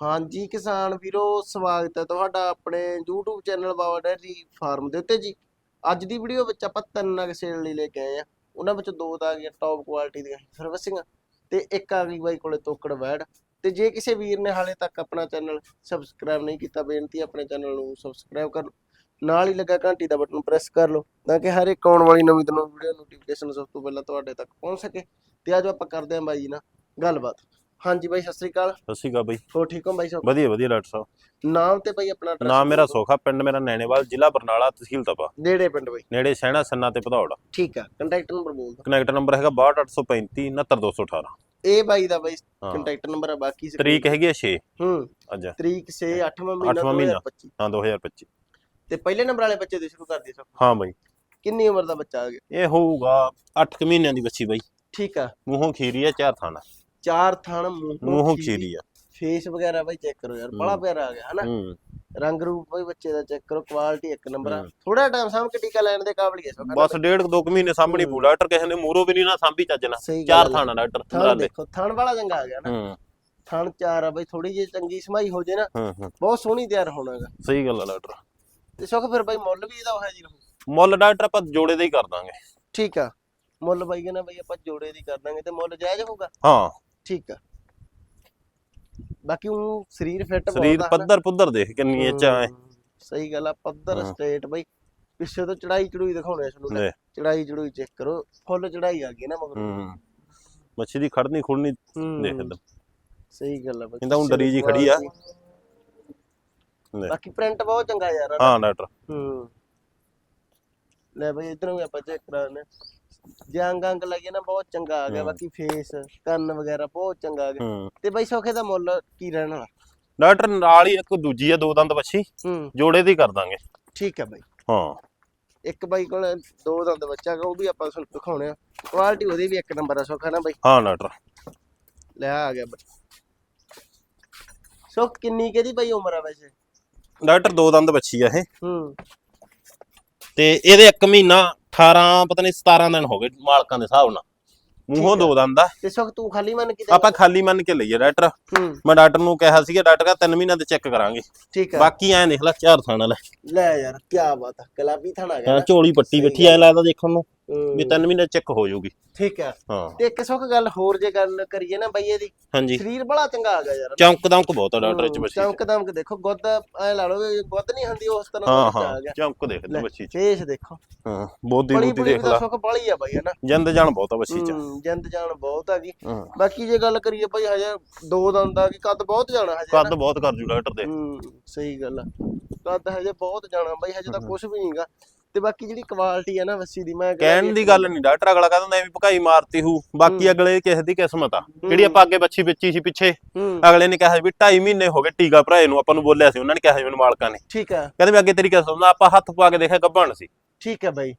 ਹਾਂਜੀ ਕਿਸਾਨ ਵੀਰੋ, ਸਵਾਗਤ ਹੈ ਤੁਹਾਡਾ ਆਪਣੇ YouTube channel Baba dairy farm ਦੇ ਉੱਤੇ ਜੀ। ਅੱਜ ਦੀ ਵੀਡੀਓ ਵਿੱਚ ਆਪਾਂ ਤਿੰਨ ਨਗ ਸੇਲ ਲਈ ਲੈ ਕੇ ਆਏ ਆ। ਉਹਨਾਂ ਵਿੱਚ ਦੋ ਤਾਂ ਆ ਗਈਆਂ ਟੌਪ ਕੁਆਲਿਟੀ ਦੀਆਂ ਸਰਵਿਸਿੰਗਾਂ ਤੇ ਇੱਕ ਆ ਗਈ ਬਾਈ ਕੋਲੇ ਤੋਕੜ ਵੈੜ। ਤੇ ਜੇ ਕਿਸੇ ਵੀਰ ਨੇ ਹਾਲੇ ਤੱਕ ਆਪਣਾ ਚੈਨਲ ਸਬਸਕ੍ਰਾਈਬ ਨਹੀਂ ਕੀਤਾ, ਬੇਨਤੀ ਆਪਣੇ ਚੈਨਲ ਨੂੰ ਸਬਸਕ੍ਰਾਈਬ ਕਰ। ਲਓ ਨਾਲ ਹੀ ਲੱਗਾ ਘੰਟੀ ਦਾ ਬਟਨ ਪ੍ਰੈਸ ਕਰ ਲਓ ਤਾਂ ਕਿ ਹਰ ਇੱਕ ਆਉਣ ਵਾਲੀ ਨਵੀਂ ਤੋਂ ਵੀਡੀਓ ਨੋਟੀਫਿਕੇਸ਼ਨ ਸਭ ਤੋਂ ਪਹਿਲਾਂ ਤੁਹਾਡੇ ਤੱਕ ਪਹੁੰਚ ਸਕੇ। ਤੇ ਅੱਜ ਆਪਾਂ ਕਰਦੇ ਹਾਂ ਬਾਈ ਜੀ ਨਾਲ ਗੱਲਬਾਤ। ਹਾਂਜੀ ਬਾਈ ਸਤਿ ਸ੍ਰੀ ਅਕਾਲ। ਸਤਿ ਸ਼੍ਰੀ ਅਕਾਲ ਬਈ। ਹੋ ਠੀਕ ਹੋ ਬਾਈ ਸਾਹਿਬ? ਵਧੀਆ ਵਧੀਆ ਡਾਕਟਰ ਸਾਹਿਬ। ਨਾਮ ਤੇ ਬਾਈ ਆਪਣਾ address ਨਾਮ ਮੇਰਾ। ਸੋਖਾ ਪਿੰਡ ਮੇਰਾ ਨੈਣੇਵਾਲ ਜ਼ਿਲ੍ਹਾ ਬਰਨਾਲਾ ਤਹਿਸੀਲ ਤਪਾ। ਨੇੜੇ ਪਿੰਡ ਬਾਈ। ਨੇੜੇ ਸਹਿਣਾ ਸੰਨਾ ਤੇ ਭਦੌੜ। ਠੀਕ ਆ ਕੰਟੈਕਟ ਨੰਬਰ ਬੋਲ ਦੋ ਕਨੈਕਟ ਨੰਬਰ ਹੈਗਾ 62835 69218 ਇਹ ਬਾਈ ਦਾ ਬਾਈ ਹਾਂ। ਕੰਟੈਕਟ ਨੰਬਰ ਹੈ ਬਾਕੀ ਤਰੀਕ ਹੈਗੀ ਹੈ 6 ਹੂੰ। ਅੱਜ। ਤਰੀਕ ਸੇ 8ਵਾਂ ਮਹੀਨਾ ਅੱਠਵਾਂ ਮਹੀਨਾ। 2025 ਹਾਂ 2025 ਤੇ ਪਹਿਲੇ ਨੰਬਰ ਵਾਲੇ ਬੱਚੇ ਦੇ ਸ਼ੁਰੂ ਕਰ ਦਈਏ ਸਭ ਹਾਂ ਬਈ। ਕਿੰਨੀ ਉਮਰ ਦਾ ਬੱਚਾ ਆ ਗਿਆ? ਇਹ ਹੋਊਗਾ 8 ਮਹੀਨਿਆਂ ਦੀ ਬੱਚੀ ਬਈ। ਠੀਕ ਆ। ਮੂੰਹੋਂ ਖੀਰੀ ਹੈ ਚਾਰ ਥਾਣਾ। ਚਾਰ ਥਣ ਮੂੰਹੋਂ ਮੂੰਹੋਂ ਖੀਰੀ, ਖੀਰੀ ਆ। ਫੇਸ ਵਗੈਰਾ ਬਾਈ ਚੈੱਕ ਕਰੋ ਯਾਰ ਬੜਾ। ਪਿਆਰਾ ਆ ਗਿਆ ਹਨਾ? ਰੰਗ ਰੂਪ ਬਾਈ ਬੱਚੇ ਦਾ ਚੈੱਕ ਕਰੋ ਕੁਆਲਿਟੀ ਇੱਕ ਨੰਬਰ ਆ। ਥੋੜਾ ਟਾਈਮ ਸਾਹਮ ਕੇ ਟੀਕਾ ਲੈਣ ਦੇ ਕਾਬਲੀ ਹੈ ਸਭ ਬਸ ਡੇਢ ਦੋ ਕੁ ਮਹੀਨੇ ਸਾਹਮਣੇ ਹੂੰ। ਪੂ ਡਾਕਟਰ ਕਿਸੇ ਨੇ ਮੂਰੋ ਵੀ ਨਹੀਂ ਨਾ ਸਾਂਭੀ ਚੱਜਣਾ ਚਾਰ। ਥਾਣਾ ਡਾਕਟਰ ਥਣ ਦੇਖੋ ਥਣ ਵਾਲਾ ਚੰਗਾ ਆ ਗਿਆ ਨਾ। ਥਣ ਚਾਰ ਆ ਬਾਈ ਥੋੜੀ ਜਿਹੀ ਚੰਗੀ ਸਮਾਈ ਹੋ ਜੇ ਨਾ ਬਹੁਤ ਸੋਹਣੀ ਤਿਆਰ ਹੋਣਾਗਾ ਸਹੀ ਗੱਲ ਆ ਡਾਕਟਰ ਤੇ ਸੁਖ ਫਿਰ ਬਾਈ ਮੁੱਲ ਵੀ ਇਹਦਾ ਹੋਇਆ ਜੀ ਮੁੱਲ ਡਾਕਟਰ ਆਪਾਂ ਜੋੜੇ ਦਾ ਹੀ ਕਰ ਦਾਂਗੇ। ਠੀਕ ਆ। ਮੁੱਲ ਬਾਈ ਕਹਿੰਦਾ ਬਾਈ ਆਪਾਂ ਜੋੜੇ ਦੀ ਕਰ ਦਾਂਗੇ ਤੇ ਮੁੱਲ ਜਾਇਜ਼ ਹੋਊਗਾ? ਹਾਂ। ਠੀਕ ਆ। ਬਾਕੀ ਉਹ ਸਰੀਰ ਫਿੱਟ ਸਰੀਰ ਪੱਧਰ ਪੁੱਧਰ ਦੇਖ ਕਿੰਨੀ ਇਹ ਚਾ ਸਹੀ ਗੱਲ ਆ ਪੱਧਰ। ਸਟੇਟ ਬਾਈ। ਪਿੱਛੇ ਤੋਂ ਚੜਾਈ ਚੜੂਈ ਦਿਖਾਉਣੇ ਲੈ ਚੜਾਈ ਚੜੂਈ ਚੈੱਕ ਕਰੋ ਫੁੱਲ ਚੜਾਈ ਆ ਗਈ ਨਾ ਮਗਰ। ਮੱਛੀ ਦੀ ਖੜਨੀ ਖੁੜਨੀ ਦੇਖ ਲੈ ਸਹੀ ਗੱਲ ਆ ਬਾਈ। ਕਹਿੰਦਾ ਹੁਣ ਡਰੀ ਜੀ ਖੜੀ ਆ। ਬਾਕੀ ਪ੍ਰਿੰਟ ਬਹੁਤ ਚੰਗਾ ਯਾਰ? ਹਾਂ ਡਾਕਟਰ। ਹੂੰ। ਲੈ ਬਈ ਇਧਰੋਂ ਵੀ ਆਪਾਂ ਚੈੱਕ ਕਰਾਉਣੇ ਜੇ ਅੰਗ ਅੰਗ ਲੱਗੇ ਨਾ ਬਹੁਤ ਚੰਗਾ ਆ ਗਿਆ। ਬਾਕੀ ਫੇਸ ਕੰਨ ਵਗੈਰਾ ਬਹੁਤ ਚੰਗਾ ਆ ਗਿਆ। ਤੇ ਬਈ ਸੌਖੇ ਦਾ ਮੁੱਲ ਕੀ ਰਹਿਣ ਵਾਲਾ? ਡਾਕਟਰ ਨਾਲ ਹੀ ਇੱਕ ਦੂਜੀ ਆ ਦੋ ਦੰਦ ਵੱਛੀ ਜੋੜੇ ਦੀ ਕਰ ਦਾਂਗੇ। ਠੀਕ ਹੈ ਬਾਈ। ਹਾਂ। ਇੱਕ ਬਾਈ ਕੋਲ ਦੋ ਦੰਦ ਬੱਚਾ ਉਹ ਵੀ ਆਪਾਂ ਤੁਹਾਨੂੰ ਦਿਖਾਉਣੇ ਆ। ਕੁਆਲਿਟੀ ਉਹਦੀ ਵੀ ਇੱਕ ਨੰਬਰ ਆ ਸੌਖਾ ਨਾ ਬਾਈ? ਹਾਂ ਡਾਕਟਰ। ਲੈ ਆ ਗਿਆ ਬੱਚਾ ਸੁੱਖ ਕਿੰਨੀ ਕਿਹਦੀ ਬਾਈ ਉਮਰ ਆ ਵੈਸੇ? ਡਾਕਟਰ ਦੋ ਦੰਦ ਵੱਛੀ ਆ ਇਹ। ਹੂੰ। ਤੇ ਇਹਦੇ 1 ਮਹੀਨਾ 18 ਪਤਾ ਨਹੀਂ 17 ਦਿਨ ਹੋ ਗਏ ਮਾਲਕਾਂ ਦੇ ਹਿਸਾਬ ਨਾਲ। ਮੂੰਹੋਂ। ਦੋ ਦੰਦ ਆ। ਤੇ ਸੁੱਖ ਤੂੰ ਖਾਲੀ ਮੰਨ ਕੇ ਆਪਾਂ ਖਾਲੀ ਮੰਨ ਕੇ ਲਈਏ ਡਾਕਟਰ। ਹੂੰ। ਮੈਂ ਡਾਕਟਰ ਨੂੰ ਕਿਹਾ ਸੀਗਾ ਡਾਕਟਰ ਕਹਿੰਦਾ 3 ਮਹੀਨਿਆਂ ਤੇ ਚੈੱਕ ਕਰਾਂਗੇ। ਠੀਕ ਆ ਬਾਕੀ ਐ ਦੇਖ ਲੈ ਚਾਰ ਥਾਣਾ ਲੈ। ਲੈ ਯਾਰ ਕੀ ਬਾਤ ਆ ਗੁਲਾਬੀ ਥਣਾ ਗਿਆ ਨਾ। ਝੋਲੀ ਪੱਟੀ ਬੈਠੀ ਐ ਲੱਗਦਾ ਦੇਖਣ ਨੂੰ। ਵੀ 3 ਮਹੀਨੇ ਚੈੱਕ ਹੋ ਜਾਊਗੀ। ਠੀਕ ਆ। ਹਾਂ। ਤੇ ਇੱਕ ਸੁੱਖ ਗੱਲ ਹੋਰ ਜੇ ਗੱਲ ਕਰੀਏ ਨਾ ਬਈ ਇਹਦੀ ਹਾਂਜੀ। ਸਰੀਰ ਬੜਾ ਚੰਗਾ ਆ ਗਿਆ ਯਾਰ। ਚੌਂਕ ਦਮਕ ਬਹੁਤ ਆ ਡਾਕਟਰ ਚ ਹੂੰ, ਬੱਚੀ ਚਮਕ ਦਮਕ ਦੇਖੋ ਗੁੱਦ ਐ ਲਾ ਲਓ ਗੁੱਦ ਨਹੀਂ ਹੁੰਦੀ ਉਸ ਤਰ੍ਹਾਂ ਹਾਂ ਦਾ ਹਾਂ ਆ ਗਿਆ। ਚੌਂਕ ਦੇਖ ਲੈ। ਲੈ ਬੱਚੀ ਚ। ਫੇਸ ਦੇਖੋ। ਹਾਂ ਬੋਦੀ ਬੂਦੀ ਦੇਖ ਦਾ ਲੈ। ਸੁੱਖ ਬੜੀ ਆ ਬਈ ਹਨਾ ਜਿੰਦ ਜਾਨ ਬਹੁਤ ਆ ਬੱਚੀ ਚ। ਹੂੰ, ਜਿੰਦ ਜਾਨ ਬਹੁਤ ਆ ਹਾਂ। ਬਾਕੀ ਜੇ ਗੱਲ ਕਰੀਏ ਭਾਈ ਹਜੇ ਦੋ ਦੰਦ ਆ ਗਈ ਕੱਦ ਬਹੁਤ ਜਾਣਾ ਹਜੇ ਕੱਦ ਬਹੁਤ ਕਰ ਜੂ ਡਾਕਟਰ ਦੇ। ਹੂੰ ਸਹੀ ਗੱਲ ਆ। ਕੱਦ ਹਜੇ ਬਹੁਤ ਜਾਣਾ ਬਾਈ ਹਜੇ ਤਾਂ। ਕੁਝ ਵੀ ਨਹੀਂਗਾ ਤੇ ਬਾਕੀ ਜਿਹੜੀ ਕੁਆਲਿਟੀ ਆ ਨਾ ਵੱਸੀ ਦੀ ਮੈਂ ਕਹਿਣ ਦੀ ਗੱਲ ਨਹੀਂ ਡਾਕਟਰ ਅਗਲਾ ਕਹਿੰਦਾ ਐਵੇਂ ਭਕਾਈ ਮਾਰਤੀ ਹੂ ਬਾਕੀ ਹੂੰ। ਅਗਲੇ ਕਿਸੇ ਦੀ ਕਿਸਮਤ ਆ। ਜਿਹੜੀ ਆਪਾਂ ਅੱਗੇ ਬੱਚੀ ਵੇਚੀ ਸੀ ਪਿੱਛੇ ਹੂੰ। ਅਗਲੇ ਨੇ ਕਿਹਾ ਵੀ 2.5 ਮਹੀਨੇ ਹੋ ਗਏ ਟੀਕਾ ਭਰਾਏ ਨੂੰ ਆਪਾਂ ਨੂੰ ਬੋਲਿਆ ਸੀ ਉਹਨਾਂ ਨੇ ਕਿਹਾ ਸੀ ਮੈਨੂੰ ਮਾਲਕਾਂ ਨੇ। ਠੀਕ ਆ। ਕਹਿੰਦੇ ਵੀ ਅੱਗੇ ਤੇਰੀ ਕਿਸਮਤ ਆਪਾਂ ਹੱਥ ਪਾ ਕੇ ਦੇਖਿਆ ਗੱਭਣ ਸੀ। ਠੀਕ ਆ ਬਾਈ।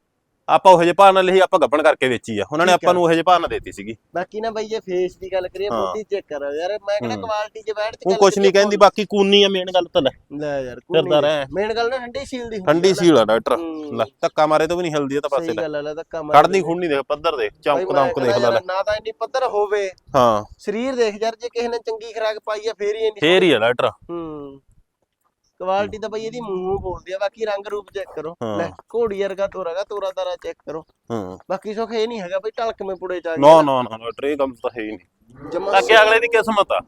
ਆਪਾਂ ਉਹੋ ਜਿਹੇ ਭਾਅ ਨਾਲ ਲਈ ਆਪਾਂ ਗੱਭਣ ਕਰਕੇ ਵੇਚੀ ਆ ਉਹਨਾਂ ਨੇ ਠੀਕ ਆਪਾਂ। ਨੂੰ ਉਹੋ ਜਿਹੇ ਭਾਅ ਨਾਲ ਦੇਤੀ ਸੀਗੀ ਬਾਕੀ ਨਾ ਬਾਈ ਜੇ ਫੇਸ ਦੀ ਗੱਲ ਕਰੀਏ ਹਾਂ। ਬੋਡੀ ਚੈੱਕ ਕਰ ਯਾਰ ਮੈਂ ਕਹਿੰਦਾ ਹੂੰ। ਕੁਆਲਿਟੀ ਜੇ ਬੈਠ ਉਹ ਕੁਛ ਨਹੀਂ ਕਹਿੰਦੀ ਬਾਕੀ ਕੂਨੀ ਆ ਮੇਨ ਗੱਲ ਤਾਂ ਲੈ ਲੈ ਯਾਰ ਫਿਰਦਾ ਰਹਿ। ਮੇਨ ਗੱਲ ਨਾ ਠੰਡੀ ਸੀਲ ਦੀ ਹੁੰਦੀ ਠੰਡੀ ਆ ਨਾ। ਸੀਲ ਆ ਡਾਕਟਰ ਹੂੰ। ਲੈ ਧੱਕਾ ਮਾਰੇ ਤੋਂ ਵੀ ਨਹੀਂ ਹਿਲਦੀ ਇਹ ਤਾਂ ਪਾਸੇ ਸਹੀ ਲੈ ਗੱਲ ਆ ਲੈ ਧੱਕਾ ਮਾਰ ਖੜਨੀ। ਖੁੰਨੀ ਦੇਖ ਪੱਧਰ ਦੇ ਬਾਈ ਚੌਂਕ ਮੈਂ ਦਮਕ ਦੇਖ ਕਹਿੰਦਾ ਲੈ ਲੈ ਯਾਰ ਨਾ ਤਾਂ ਇੰਨੀ ਪੱਧਰ ਹੋਵੇ ਹਾਂ ਸਰੀਰ ਦੇਖ ਯਾਰ ਜੇ ਕਿਸੇ ਨੇ ਚੰਗੀ ਖੁਰਾਕ ਪਾਈ ਆ ਫੇਰ ਹੀ ਇੰਨੀ ਫੇਰ ਹੀ ਆ ਡਾਕਟਰ ਹੂੰ ਕੁਆਲਿਟੀ ਤਾਂ ਬਈ ਇਹਦੀ ਮੂੰਹ ਬੋਲਦੀ ਆ ਬਾਕੀ ਰੰਗ ਰੂਪ ਚੈੱਕ ਕਰੋ। ਲੈ ਘੋੜੀ ਵਰਗਾ ਤੋਰਾਗਾ ਤੋਰਾ ਤਾਰਾ ਚੈੱਕ ਕਰੋ। ਹਾਂ। ਬਾਕੀ ਸੁੱਖ ਇਹ ਨਹੀਂ ਹੈਗਾ ਬਈ ਢਲਕਵੇਂ ਪੁੜੇ ਚ ਆ ਨਾ ਨਾ ਨਾ ਇਹ ਕੰਮ ਤਾਂ ਹੈ ਹੀ ਨਹੀਂ। ਅੱਗੇ ਅਗਲੇ ਦੀ ਕਿਸਮਤ ਆ।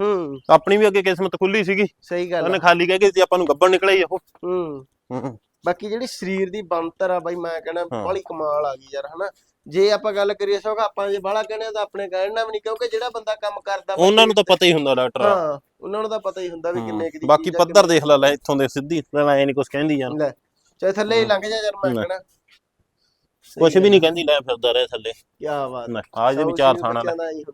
ਹੂੰ। ਆਪਣੀ ਵੀ ਅੱਗੇ ਕਿਸਮਤ ਖੁੱਲੀ ਸੀਗੀ। ਸਹੀ ਗੱਲ ਉਹਨੇ। ਖਾਲੀ ਕਹਿ ਕੇ ਸੀ ਆਪਾਂ ਨੂੰ ਗੱਬਣ ਨਿਕਲਿਆ ਹੀ ਉਹ। ਹੂੰ। ਹੂੰ ਬਾਕੀ ਜਿਹੜੀ ਸਰੀਰ ਦੀ ਬੰਤਰ ਆ ਬਾਈ ਮੈਂ ਕਹਿੰਦਾ। ਬੜੀ ਕਮਾਲ ਆ ਗਈ ਯਾਰ ਹਨਾ। ਜੇ ਆਪਾਂ ਗੱਲ ਕਰੀਏ ਸੋਗਾ ਆਪਾਂ ਜੇ ਬਾਹਲਾ ਕਹਿੰਦੇ ਤਾਂ ਆਪਣੇ ਕਹਿਣਾ ਵੀ ਨਹੀਂ ਕਿਉਂਕਿ ਜਿਹੜਾ ਬੰਦਾ ਕੰਮ ਕਰਦਾ ਉਹਨਾਂ ਨੂੰ ਤਾਂ ਪਤਾ ਹੀ ਹੁੰਦਾ ਡਾਕਟਰ। ਹਾਂ। ਉਹਨਾਂ ਨੂੰ ਤਾਂ ਪਤਾ ਹੀ ਹੁੰਦਾ ਵੀ ਕਿੰਨੇ ਹੂੰ। ਕੁ ਦੀ ਬਾਕੀ ਪੱਧਰ ਦੇਖ ਲੈ ਲੈ ਇੱਥੋਂ ਦੇ ਸਿੱਧੀ ਲੈ ਐ ਨਹੀਂ ਕੁਝ ਕਹਿੰਦੀ ਯਾਰ। ਲੈ ਚਾਹੇ ਥੱਲੇ ਹੀ ਲੰਘ ਜਾ ਯਾਰ ਮੈਂ। ਕਹਿਣਾ। ਕੁਝ ਵੀ ਨਹੀਂ ਕਹਿੰਦੀ ਲੈ ਫਿਰਦਾ ਰਹਿ ਥੱਲੇ। ਕੀ ਬਾਤ। ਲੈ ਆ ਜੇ ਸੌ ਵਿਚਾਰ ਸੀ ਥਾਣਾ ਲੈ। ਦਾ ਹੀ।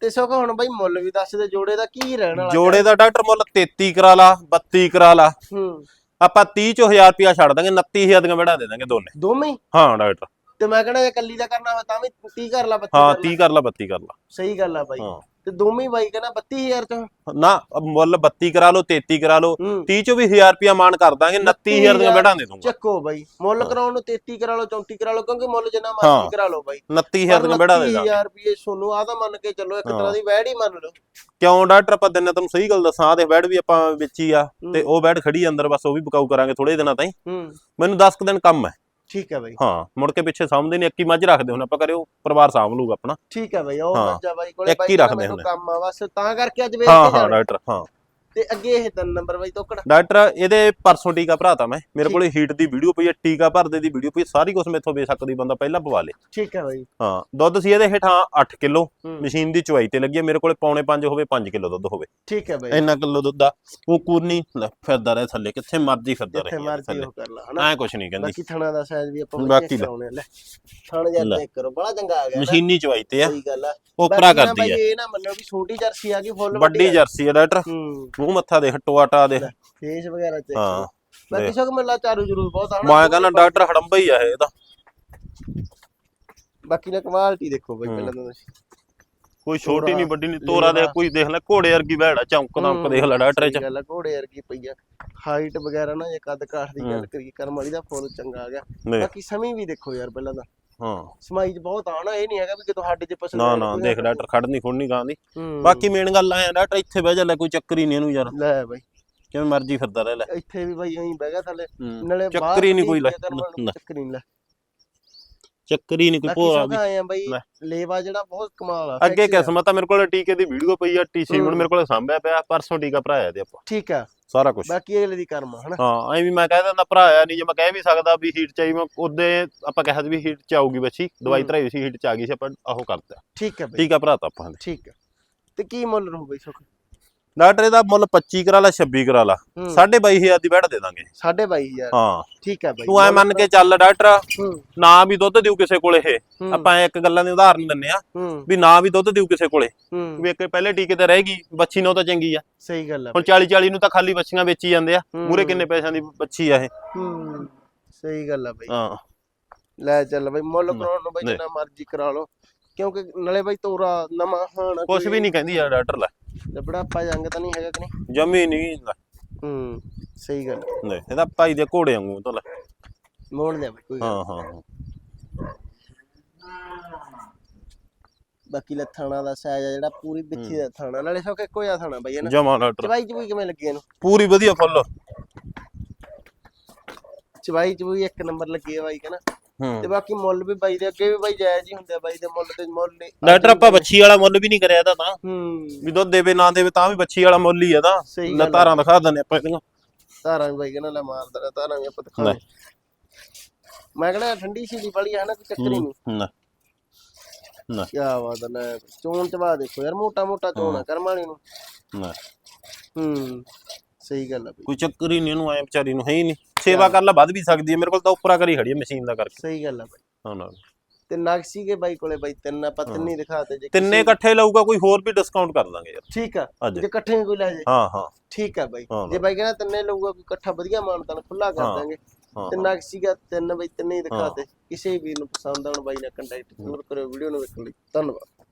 ਤੇ ਸੋਗਾ ਹੁਣ ਬਾਈ ਮੁੱਲ ਵੀ ਦੱਸ ਦੇ ਜੋੜੇ ਦਾ ਕੀ ਰਹਿਣ ਵਾਲਾ ਜੋੜੇ ਦਾ ਡਾਕਟਰ ਮੁੱਲ 33 ਕਰਾ ਲਾ 32 ਕਰਾ ਲਾ। ਹੂੰ। ਆਪਾਂ 30 ਚੋਂ 1000 ਰੁਪਿਆ ਛੱਡ ਦਾਂਗੇ 29000 ਦੀਆਂ ਵੜਾ ਦੇ ਦਾਂਗੇ ਦੋਨੇ। ਦੋਵੇਂ ਹੀ? ਹਾਂ ਡਾਕਟਰ। ਤੇ ਮੈਂ ਕਹਿੰਦਾ ਜੇ ਕੱਲੀ ਦਾ ਕਰਨਾ ਹੋਵੇ ਤਾਂ ਵੀ 30 ਕਰ ਲਾ 32 ਹਾਂ ਕਰ ਲਾ। 30 ਕਰ ਲਾ 32 ਕਰ ਲਾ। ਸਹੀ ਗੱਲ ਆ ਬਾਈ। ਹਾਂ। ਤੇ ਦੋਵੇਂ ਬਾਈ ਕਹਿੰਦਾ 32000 ਚ। ਨਾ ਮੁੱਲ 32 ਕਰਾ ਲਓ 33 ਕਰਾ ਲਓ। ਹੂੰ। 30 ਚੋਂ ਵੀ 1000 ਰੁਪਿਆ ਮਾਨ ਕਰ ਦਾਂਗੇ 29000 ਦੀਆਂ ਬੈੜਾਂ ਦੇ ਦੂੰਗਾ ਚੱਕੋ ਬਾਈ ਮੁੱਲ। ਕਰਾਉਣ ਨੂੰ 33 ਕਰਾ ਲਓ 34 ਕਰਾ ਲਓ ਕਿਉਂਕਿ ਮੁੱਲ ਜਿੰਨਾ। ਮਰਜ਼ੀ ਕਰਾ ਲਓ ਬਾਈ। 29000 ਦੀਆਂ ਬੈੜਾਂ ਦੇ ਦਾਂਗੇ। 32000 ਰੁਪਏ ਸੋਨੂੰ ਆ ਤਾਂ ਮੰਨ ਕੇ ਚੱਲੋ ਇੱਕ। ਤਰ੍ਹਾਂ ਦੀ ਵੈੜ ਹੀ ਮੰਨ ਲਓ। ਕਿਉਂ ਡਾਕਟਰ ਆਪਾਂ ਦਿਨ ਤੁਹਾਨੂੰ ਸਹੀ ਗੱਲ ਦੱਸਾਂ ਆਹ ਤੇ ਬੈੜ ਵੀ ਆਪਾਂ ਵੇਚੀ ਆ ਤੇ। ਉਹ ਬੈੜ ਖੜੀ ਆ ਅੰਦਰ ਬਸ ਉਹ ਵੀ ਬਕਾਊ ਕਰਾਂਗੇ ਥੋੜੇ ਦਿਨਾਂ ਤਾਈਂ। ਮੈਨੂੰ 10 ਕੁ ਦਿਨ ਕੰਮ ਹੈ। ਠੀਕ ਹੈ ਬਾਈ ਹਾਂ ਮੁੜ ਕੇ ਪਿੱਛੇ ਸਾਂਭਦੇ ਨਹੀਂ ਇੱਕ ਮੱਝ ਰੱਖਦੇ ਹੁਣ ਆਪਾਂ ਕਰਿਓ ਪਰਿਵਾਰ ਸਾਂਭ ਲੂਗਾ ਆਪਣਾ ਠੀਕ ਹੈ ਬਾਈ ਉਹ ਹਾਂ। ਮੱਝਾ ਬਾਈ ਕੋਲੇ ਇੱਕ ਹੀ ਰੱਖਦੇ ਹੁੰਦੇ। ਕੰਮ ਆ ਬਸ ਤਾਂ ਕਰਕੇ ਅੱਜ ਵੇਚ ਹਾਂ ਕੇ ਹਾਂ ਜਾਣਾ ਡਾਕਟਰ ਹਾਂ ਤੇ ਅੱਗੇ ਇਹ ਤਿੰਨ ਨੰਬਰ ਬਾਈ ਤੋਕੜ। ਡਾਕਟਰ ਇਹਦੇ ਪਰਸੋਂ ਟੀਕਾ ਭਰਾਤਾ ਮੈਂ। ਮੇਰੇ। ਕੋਲੇ ਹੀਟ ਦੀ ਵੀਡੀਓ ਪਈ ਹੈ ਟੀਕਾ ਭਰਦੇ ਦੀ ਵੀਡੀਓ ਪਈ ਸਾਰੀ ਕੁਝ ਮੇਥੋਂ ਬੇਸ਼ੱਕ ਬੰਦਾ ਪਹਿਲਾਂ ਪਵਾ ਲੇ। ਠੀਕ ਹੈ ਬਾਈ। ਹਾਂ ਦੁੱਧ ਸੀ ਇਹਦੇ ਹੇਠਾਂ 8 ਕਿਲੋ ਮਸ਼ੀਨ ਦੀ ਚੁਆਈ ਤੇ ਲੱਗੀ ਹੈ ਮੇਰੇ ਕੋਲੇ ਪੌਣੇ 5 ਹੋਵੇ 5 ਕਿਲੋ ਦੁੱਧ ਹੋਵੇ। ਠੀਕ ਹੈ ਬਾਈ। ਇੰਨਾ ਕਿਲੋ ਦੁੱਧ ਦਾ ਉਹ ਕੂਰਨੀ ਫਿਰਦਾ ਰਹੇ ਥੱਲੇ ਕਿੱਥੇ ਮਰਜ਼ੀ ਫਿਰਦਾ ਰਹੇ ਮਰਜ਼ੀ ਥੱਲੇ। ਉਹ ਕਰ ਲਾ ਹਨਾ? ਐ ਕੁਛ ਨਹੀਂ ਕਹਿੰਦੀ। ਬਾਕੀ ਥਣਾ ਦਾ ਸਾਈਜ਼ ਵੀ ਆਪਾਂ ਬਾਕੀ ਬਾਕੀ ਲੈ। ਕਰਾਉਣੇ ਲੈ। ਥਣ ਜਾਂ। ਚੈੱਕ ਕਰੋ ਬੜਾ ਚੰਗਾ ਆ ਗਿਆ ਮਸ਼ੀਨੀ ਚੁਆਈ ਤੇ ਆ। ਸਹੀ ਗੱਲ ਆ। ਬਾਕੀ ਨਾ ਕਰਦੀ ਬਾਈ ਹੈ ਇਹ ਨਾ ਮੰਨੋ ਵੀ ਛੋਟੀ ਜਰਸੀ ਆ ਗਈ ਫੁੱਲ ਵੱਡੀ ਜਰਸੀ ਹੈ ਡਾਕਟਰ। ਮੂੰਹ ਮੱਥਾ ਦੇਖ ਟੋਆਟਾ ਦੇ ਫੇਸ ਵਗੈਰਾ ਚੈੱਕ ਹਾਂ ਬਾਕੀ ਸਭ ਮਿਲਾ ਚਾਰੂ ਜਰੂਰ ਬਹੁਤ ਆ ਮੈਂ ਕਹਿੰਦਾ ਡਾਕਟਰ ਹੜੰਬਾ ਹੀ ਆ ਇਹ ਤਾਂ। ਬਾਕੀ ਨਾ ਕੁਆਲਿਟੀ ਦੇਖੋ ਬਾਈ। ਪਹਿਲਾਂ ਤਾਂ। ਕੋਈ ਛੋਟੀ ਨਹੀਂ ਵੱਡੀ ਨਹੀਂ ਤੋਰਾ ਦੇ। ਕੋਈ ਦੇਖ ਲੈ ਘੋੜੇ ਵਰਗੀ ਭੈੜਾ ਚੌਂਕ ਦਮਕ ਹੂੰ, ਦੇਖ ਲੈ ਡਾਕਟਰ ਚ। ਗੱਲ ਘੋੜੇ ਵਰਗੀ ਪਈ ਆ। ਹਾਈਟ ਵਗੈਰਾ ਨਾ ਜੇ ਕੱਦ ਕਾਠ ਦੀ ਗੱਲ। ਕਰੀਏ ਕਰਮ ਵਾਲੀ ਦਾ ਫੁੱਲ ਚੰਗਾ ਆ ਗਿਆ। ਬਾਕੀ ਸਮੇਂ ਵੀ ਦੇਖੋ ਯਾਰ ਪਹਿਲਾਂ ਤਾਂ। ਹਾਂ। ਸਮਾਈ ਚ ਬਹੁਤ ਆਣਾ ਇਹ ਨਹੀਂ ਹੈਗਾ ਵੀ ਕਿ ਤੁਹਾਡੇ ਚ ਪਸੰਦ ਨਾ ਨਾ ਦੇਖ ਡਾਕਟਰ ਖੜਨੀ ਖੁੜਨੀ ਗਾਂ ਦੀ। ਬਾਕੀ ਮੇਨ ਗੱਲ ਆਇਆ ਡਾਕਟਰ ਇੱਥੇ ਬਹਿ ਜਾ ਲੈ ਕੋਈ ਚੱਕਰ ਹੀ ਨਹੀਂ ਇਹਨੂੰ ਯਾਰ। ਲੈ ਬਾਈ। ਕਿਵੇਂ ਮਰਜ਼ੀ ਫਿਰਦਾ ਰਹਿ ਲੈ। ਇੱਥੇ ਵੀ ਬਾਈ ਐਂ ਬਹਿ ਗਿਆ ਥੱਲੇ। ਨਾਲੇ ਚੱਕਰ ਹੀ ਨਹੀਂ ਕੋਈ ਲੈ। ਲੈ ਚੱਕਰ ਹੀ ਨਹੀਂ ਲੈ। ਚੱਕਰ ਹੀ ਨਹੀਂ ਕੋਈ ਭੋਰਾ ਵੀ ਆਏ ਆ ਬਾਈ ਲੈ। ਲੇਵਾ ਜਿਹੜਾ ਬਹੁਤ ਕਮਾਲ ਆ ਅੱਗੇ sexy ਆ। ਕਿਸਮਤ ਆ ਮੇਰੇ ਕੋਲ ਟੀਕੇ ਦੀ ਵੀਡੀਓ ਪਈ ਆ ਟੀਸੀ ਹੁਣ। ਮੇਰੇ ਕੋਲ ਸਾਂਭਿਆ ਪਿਆ ਪਰਸੋਂ ਟੀਕਾ ਭਰਾਇਆ ਤੇ ਆਪਾਂ ਠੀਕ ਆ ਸਾਰਾ ਕੁਝ ਬਾਕੀ ਅਗਲੇ ਦੀ ਕਰਮ ਆ ਹਨਾ ਹਾਂ ਐ ਵੀ ਮੈਂ ਕਹਿ ਦਿੰਦਾ ਭਰਾਇਆ ਨਹੀਂ ਜੇ ਮੈਂ ਕਹਿ ਵੀ ਸਕਦਾ ਵੀ ਹੀਟ ਚ ਆਈ ਮੈਂ ਉਹਦੇ ਆਪਾਂ ਕਿਹਾ ਸੀ ਵੀ ਹੀਟ ਚ ਆਊਗੀ ਬੱਚੀ ਦਵਾਈ ਹੂੰ। ਧਰਾਈ ਸੀ ਹੀਟ ਚ ਆ ਗਈ ਸੀ ਆਪਾਂ ਉਹ ਕਰਤਾ ਠੀਕ ਆ ਬਾਈ ਟੀਕਾ ਭਰਾਤਾ ਆਪਾਂ ਨੇ। ਠੀਕ ਆ ਤੇ ਕੀ ਮੁੱਲ ਰਹੂ ਬਾਈ ਸੁਖ ਡਾਕਟਰ ਇਹਦਾ ਮੁੱਲ 25 ਕਰਾ ਲਾ 26 ਕਰਾ ਲਾ। ਹੂੰ। 22500 ਦੀ ਬੈਠ ਦੇ ਦਾਂਗੇ। 22500 ਹਾਂ। ਠੀਕ ਆ ਬਾਈ। ਤੂੰ ਐ ਮੰਨ ਕੇ ਚੱਲ ਡਾਕਟਰ ਹੂੰ। ਨਾ ਵੀ ਦੁੱਧ ਦਿਓ ਕਿਸੇ ਕੋਲੇ ਇਹ। ਹੂੰ, ਆਪਾਂ ਇੱਕ ਗੱਲਾਂ ਦੀ ਉਦਾਹਰਨ ਦਿੰਨੇ ਆ ਹੂੰ। ਵੀ ਨਾ ਵੀ ਦੁੱਧ ਦਿਓ ਕਿਸੇ ਕੋਲੇ। ਹੂੰ। ਵੀ ਇੱਕ ਪਹਿਲੇ ਟੀਕੇ ਤੇ ਰਹੇਗੀ ਬੱਚੀ ਨੂੰ ਤਾਂ ਚੰਗੀ ਆ। ਸਹੀ ਗੱਲ ਆ ਹੁਣ 40 40 ਨੂੰ ਤਾਂ ਖਾਲੀ ਬੱਚੀਆਂ ਵੇਚੀ ਜਾਂਦੇ ਆ। ਹੂੰ। ਮੂਰੇ ਕਿੰਨੇ ਪੈਸਿਆਂ ਦੀ ਬੱਚੀ ਆ ਇਹ? ਹੂੰ। ਸਹੀ ਗੱਲ ਆ ਬਾਈ। ਹਾਂ। ਲੈ ਚੱਲ ਬਾਈ ਮੁੱਲ ਕਰਾਉਣ ਨੂੰ ਬਾਈ। ਜਿੰਨਾ ਮਰਜ਼ੀ ਕਰਾ ਲਓ। ਕਿਉਂਕਿ ਨਾਲੇ ਬਾਈ ਤੋਰਾ ਨਵਾਂ ਹਾਣ ਕੁਝ ਵੀ ਨਹੀਂ ਕਹਿੰਦੀ ਆ ਡਾਕਟਰ ਲੈ। ਬੜਾਪਾ ਜੰਗ ਤਾਂ ਨਹੀਂ ਹੈਗਾ ਕਿ ਨਹੀਂ? ਜਮੀ ਨਹੀਂ ਲੈ, ਹੂੰ ਸਹੀ ਗੱਲ। ਆ। ਨਹੀਂ ਇਹਦਾ ਭਾਈ ਦੇ ਘੋੜੇ ਵਾਂਗੂ ਤਾਂ ਲੈ। ਮੋੜ ਲਿਆ ਬਾਈ ਕੋਈ ਗੱਲ ਹਾਂ ਹਾਂ ਹਾਂ। ਬਾਕੀ ਲੈ ਥਾਣਾ ਦਾ ਸਾਈਜ਼ ਆ ਜਿਹੜਾ ਪੂਰੀ ਬਿੱਥੀ ਦਾ ਥਾਣਾ। ਨਾਲੇ ਸਭ ਇੱਕੋ ਜਿਹਾ ਥਾਣਾ ਬਾਈ ਨਾ ਜਮਾ ਡਾਕਟਰ। ਚਵਾਈ ਚਵੂਈ ਕਿਵੇਂ ਲੱਗੀ ਇਹਨੂੰ? ਪੂਰੀ ਵਧੀਆ ਫੁੱਲ। ਚਵਾਈ ਚਵੂਈ ਇੱਕ ਨੰਬਰ ਲੱਗੀ ਹੈ ਬਾਈ ਕਹਿੰਦਾ। ਤੇ ਬਾਕੀ ਮੁੱਲ ਵੀ ਬਾਈ ਦੇ ਅੱਗੇ ਵੀ ਬਾਈ ਜਾਇਜ਼ ਹੀ ਹੁੰਦੇ ਆ ਬਾਈ ਦੇ ਮੁੱਲ ਤੇ ਮੁੱਲ ਨਹੀਂ ਡਾਕਟਰ ਆਪਾਂ ਬੱਚੀ ਵਾਲਾ ਮੁੱਲ ਵੀ ਨਹੀਂ ਕਰਿਆ ਇਹਦਾ ਤਾਂ। ਹੂੰ। ਵੀ ਦੁੱਧ ਦੇਵੇ ਨਾ ਦੇਵੇ ਤਾਂ ਵੀ ਬੱਚੀ ਵਾਲਾ ਮੁੱਲ ਹੀ ਆ ਤਾਂ ਲੈ। ਧਾਰਾਂ ਦਿਖਾ ਦਿੰਦੇ ਆਪਾਂ ਇਹਦੀਆਂ। ਧਾਰਾਂ ਵੀ ਬਾਈ ਕਹਿੰਦਾ ਲੈ ਮਾਰ ਦੇਣਾ ਧਾਰਾਂ ਵੀ ਆਪਾਂ ਦਿਖਾ। ਮੈਂ ਕਹਿੰਦਾ ਠੰਡੀ ਸੀ ਦੀ ਬੜੀ ਹੈ ਨਾ ਕੋਈ ਚੱਕਰ ਹੀ ਨਹੀਂ। ਨਾ। ਨਾ। ਕੀ ਬਾਤ ਹੈ ਲੈ ਚੋਣ ਚਵਾ ਦੇਖੋ ਯਾਰ ਮੋਟਾ ਮੋਟਾ ਚੋਣ ਆ ਕਰਮਾਣੀ ਨੂੰ। ਨਾ। ਹੂੰ। ਸਹੀ ਗੱਲ ਆ ਬਾਈ। ਕੋਈ ਚੱਕਰ ਹੀ ਨਹੀਂ ਇਹਨੂੰ ਐ ਵਿਚਾਰੀ ਨੂੰ ਹੈ ਹੀ ਨਹੀਂ। ਸੇਵਾ ਕਰ ਲਾ ਵੱਧ ਵੀ ਸਕਦੀ ਹੈ ਮੇਰੇ ਕੋਲ ਤਾਂ ਉੱਪਰਾ ਕਰੀ ਖੜੀ ਹੈ ਮਸ਼ੀਨ ਦਾ ਕਰਕੇ। ਸਹੀ ਗੱਲ ਆ ਬਾਈ। ਹਾਂ ਨਾ। ਤੇ ਨਕਸੀ ਕੇ ਬਾਈ ਕੋਲੇ ਬਾਈ ਤਿੰਨ ਆਪਾਂ ਤਿੰਨ ਦਿਖਾਤੇ ਜੇ ਤਿੰਨੇ ਇਕੱਠੇ ਲਊਗਾ ਕੋਈ ਹੋਰ ਵੀ ਡਿਸਕਾਊਂਟ ਕਰ ਦਾਂਗੇ ਯਾਰ। ਠੀਕ ਆ ਜੇ ਇਕੱਠੇ ਕੋਈ ਲੈ ਜੇ। ਹਾਂ ਹਾਂ। ਠੀਕ ਆ ਬਾਈ। ਜੇ ਬਾਈ ਕਹਿੰਦਾ ਤਿੰਨੇ ਲਊਗਾ ਕੋਈ ਇਕੱਠਾ ਵਧੀਆ ਮਾਨਤਾਨ ਖੁੱਲਾ ਕਰ ਦਾਂਗੇ। ਤੇ ਨਕਸੀ ਦਾ ਤਿੰਨ ਬਾਈ ਤਿੰਨੇ ਦਿਖਾਤੇ ਕਿਸੇ ਵੀ ਨੂੰ ਪਸੰਦ ਆਉਣ ਬਾਈ ਨਾਲ ਕੰਟੈਕਟ ਜ਼ਰੂਰ ਕਰਿਓ ਵੀਡੀਓ ਨੂੰ ਵੇਖਣ ਲਈ। ਧੰਨਵਾਦ।